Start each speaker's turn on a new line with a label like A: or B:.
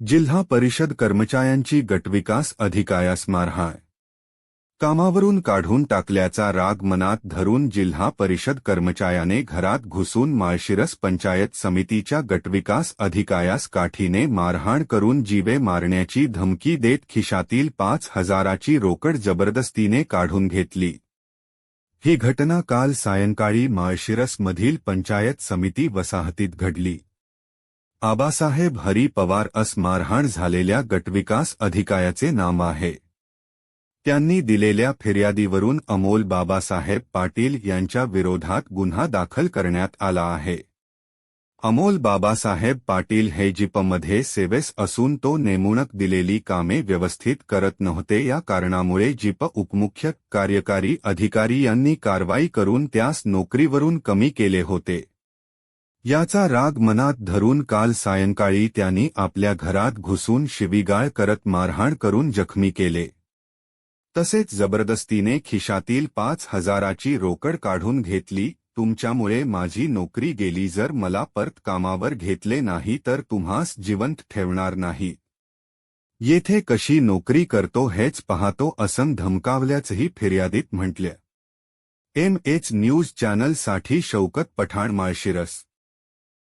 A: जिल्हा परिषद कर्मचाऱ्यांची गटविकास अधिकायास मारहाण कामावरून काढून टाकल्याचा राग मनात धरून जिल्हा परिषद कर्मचाऱ्याने घरात घुसून माळशिरस पंचायत समितीच्या गटविकास अधिकायास काठीने मारहाण करून जीवे मारण्याची धमकी देत खिशातील पाच हजाराची रोकड जबरदस्तीने काढून घेतली. ही घटना काल सायंकाळी माळशिरसमधील पंचायत समिती वसाहतीत घडली. आबासाहेब हरी पवार अस मारहाण झालेल्या गटविकास अधिकायाचे नाम आहे. त्यांनी दिलेल्या फिर्यादीवरून अमोल बाबासाहेब पाटील यांच्या विरोधात गुन्हा दाखल करण्यात आला आहे. अमोल बाबासाहेब पाटील हे जिपमध्ये सेवेस असून तो नेमणूक दिलेली कामे व्यवस्थित करत नव्हते या कारणामुळे जिप उपमुख्य कार्यकारी अधिकारी यांनी कारवाई करून त्यास नोकरीवरून कमी केले होते. याचा राग मनात धरून काल सायंकाळी त्यांनी आपल्या घरात घुसून शिवीगाळ करत मारहाण करून जखमी केले. तसेच जबरदस्तीने खिशातील पाच हजाराची रोकड काढून घेतली तुमच्यामुळे माझी नोकरी गेली जर मला परत कामावर घेतले नाही तर तुम्हास जिवंत ठेवणार नाही. येथे कशी नोकरी करतो हेच पाहतो असं धमकावल्याचंही फिर्यादीत म्हटलं. एम एच न्यूज चॅनलसाठी शौकत पठाण माळशिरस